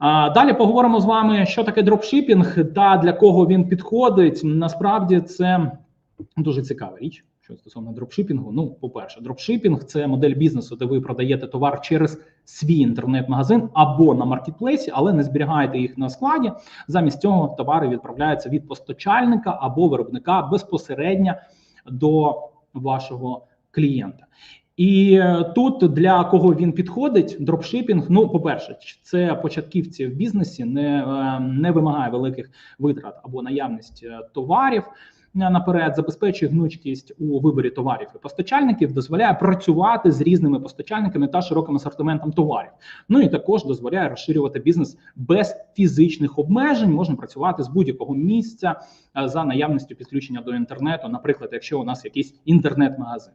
Далі поговоримо з вами, що таке дропшипінг та для кого він підходить. Насправді це дуже цікава річ. Що стосовно дропшипінгу, ну, по-перше, дропшипінг це модель бізнесу, де ви продаєте товар через свій інтернет-магазин або на маркетплейсі, але не зберігаєте їх на складі. Замість цього товари відправляються від постачальника або виробника безпосередньо до вашого клієнта. І е, тут для кого він підходить, дропшипінг. Ну, по-перше, це початківці в бізнесі, не, е, не вимагає великих витрат або наявність е, товарів наперед, забезпечує гнучкість у виборі товарів і постачальників, дозволяє працювати з різними постачальниками та широким асортиментом товарів. Ну і також дозволяє розширювати бізнес без фізичних обмежень. Можна працювати з будь-якого місця за наявністю підключення до інтернету. Наприклад, якщо у нас якийсь інтернет-магазин.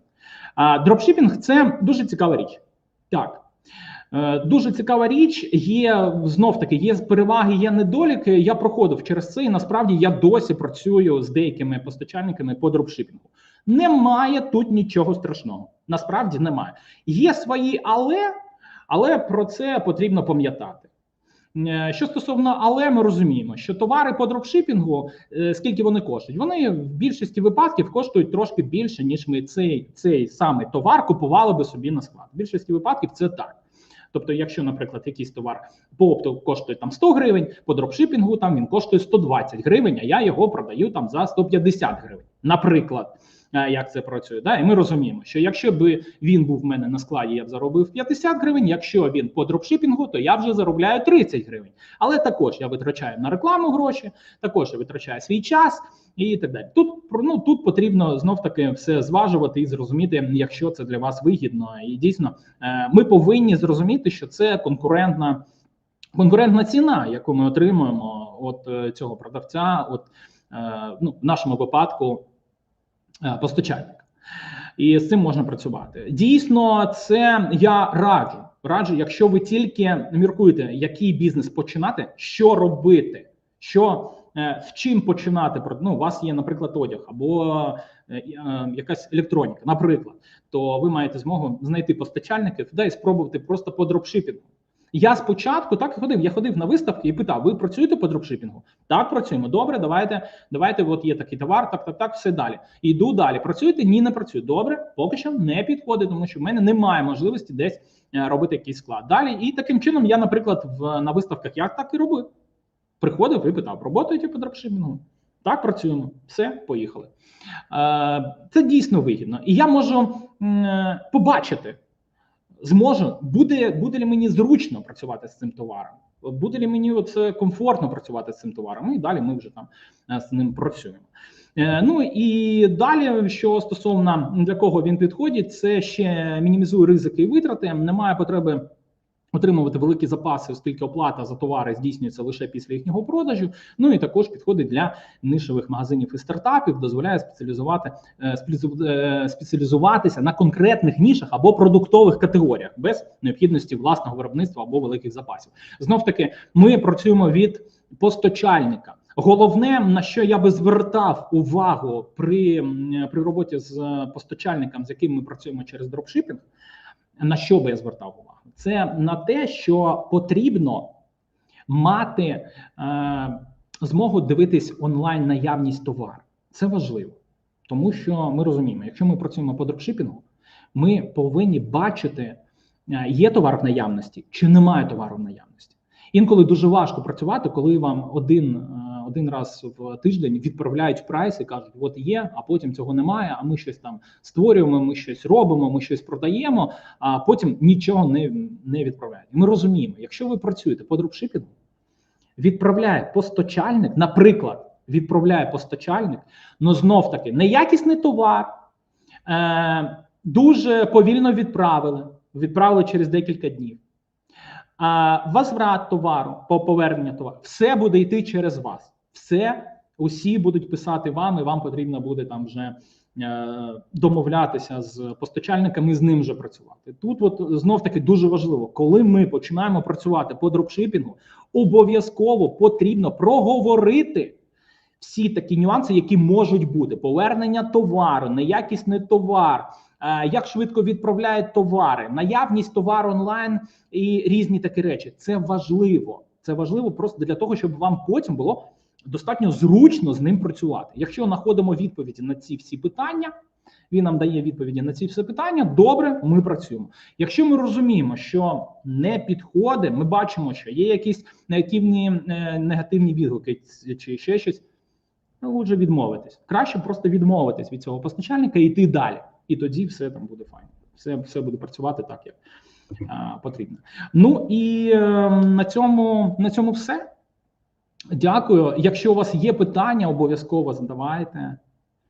Дропшипінг це дуже цікава річ. Так. Е, Дуже цікава річ. Є знов таки є переваги, є недоліки. Я проходив через це, і насправді я досі працюю з деякими постачальниками по дропшипінгу. Немає тут нічого страшного. Насправді немає. Є свої, але але про це потрібно пам'ятати. Е, Що стосовно але, ми розуміємо, що товари по дропшипінгу, е, скільки вони коштують, вони в більшості випадків коштують трошки більше, ніж ми цей цей самий товар купували би собі на склад. В більшості випадків це так. Тобто, якщо, наприклад, якийсь товар по опту коштує там 100 гривень, по дропшипінгу там він коштує 120 гривень, а я його продаю там за 150 гривень. Наприклад, як це працює, да, і ми розуміємо, що якщо би він був в мене на складі, я б заробив 50 гривень. Якщо він по дропшипінгу, то я вже заробляю 30 гривень. Але також я витрачаю на рекламу гроші, також я витрачаю свій час і так далі. Тут ну тут потрібно знов таки все зважувати і зрозуміти, якщо це для вас вигідно. І дійсно, е, ми повинні зрозуміти, що це конкурентна конкурентна ціна, яку ми отримуємо от е, цього продавця, от е, ну в нашому випадку е, постачальника. І з цим можна працювати. Дійсно, це я раджу. Раджу, якщо ви тільки міркуєте, який бізнес починати, що робити, що е, в чим починати ну, у вас є, наприклад, одяг або е, е, якась електроніка, наприклад, то ви маєте змогу знайти постачальників да, і спробувати просто по дропшипінгу. Я спочатку так і ходив. Я ходив на виставки і питав: ви працюєте по дропшипінгу? Так, працюємо. Добре, давайте, давайте. От є такий товар, так, так, так, все далі. Йду далі. Працюєте? Ні, не працюю. Добре, поки що не підходить, тому що в мене немає можливості десь е, робити якийсь склад. Далі, і таким чином, я, наприклад, в на виставках як так і робив. Приходив і питав: роботаєте по дропшипінгу? Так, працюємо. Все, поїхали. Е, Це дійсно вигідно. І я можу м, побачити зможу, буде буде ли мені зручно працювати з цим товаром, буде ли мені це комфортно працювати з цим товаром, і далі ми вже там е, з ним працюємо. Е, ну і далі, що стосовно для кого він підходить, це ще мінімізує ризики і витрати. Немає потреби. Отримувати великі запаси, оскільки оплата за товари здійснюється лише після їхнього продажу. Ну і також підходить для нишових магазинів і стартапів, дозволяє спеціалізувати спеціалізуватися на конкретних нішах або продуктових категоріях без необхідності власного виробництва або великих запасів. Знов таки, ми працюємо від постачальника. Головне на що я би звертав увагу при, при роботі з постачальником, з яким ми працюємо через дропшипінг, на що би я звертав увагу? Це на те, що потрібно мати е, змогу дивитись онлайн наявність товару. Це важливо, тому що ми розуміємо, якщо ми працюємо по дропшипінгу, ми повинні бачити, е, є товар в наявності чи немає товару в наявності. Інколи дуже важко працювати, коли вам один е, один раз в тиждень відправляють прайс і кажуть, от є, а потім цього немає. А ми щось там створюємо, ми щось робимо, ми щось продаємо, а потім нічого не не відправляють. Ми розуміємо, якщо ви працюєте по дропшипінгу, відправляє постачальник, наприклад, відправляє постачальник, але знов таки неякісний товар, е, дуже повільно відправили, відправили через декілька днів. А возврат товару по повернення товару, все буде йти через вас. Все, усі будуть писати вам, і вам потрібно буде там вже е, домовлятися з постачальниками, з ним вже працювати. Тут, от знов таки, дуже важливо, коли ми починаємо працювати по дропшипінгу, обов'язково потрібно проговорити. Всі такі нюанси, які можуть бути: повернення товару, неякісний товар, е, як швидко відправляють товари, наявність товару онлайн і різні такі речі. Це важливо. Це важливо просто для того, щоб вам потім було достатньо зручно з ним працювати. Якщо знаходимо відповіді на ці всі питання, він нам дає відповіді на ці всі питання. Добре, ми працюємо. Якщо ми розуміємо, що не підходить, ми бачимо, що є якісь негативні, е, негативні відгуки чи ще щось. Ну, лучше відмовитись. Краще просто відмовитись від цього постачальника і йти далі. І тоді все там буде файно. Все, все буде працювати так, як а, потрібно. Ну і е, на цьому на цьому все. Дякую. Якщо у вас є питання, обов'язково задавайте.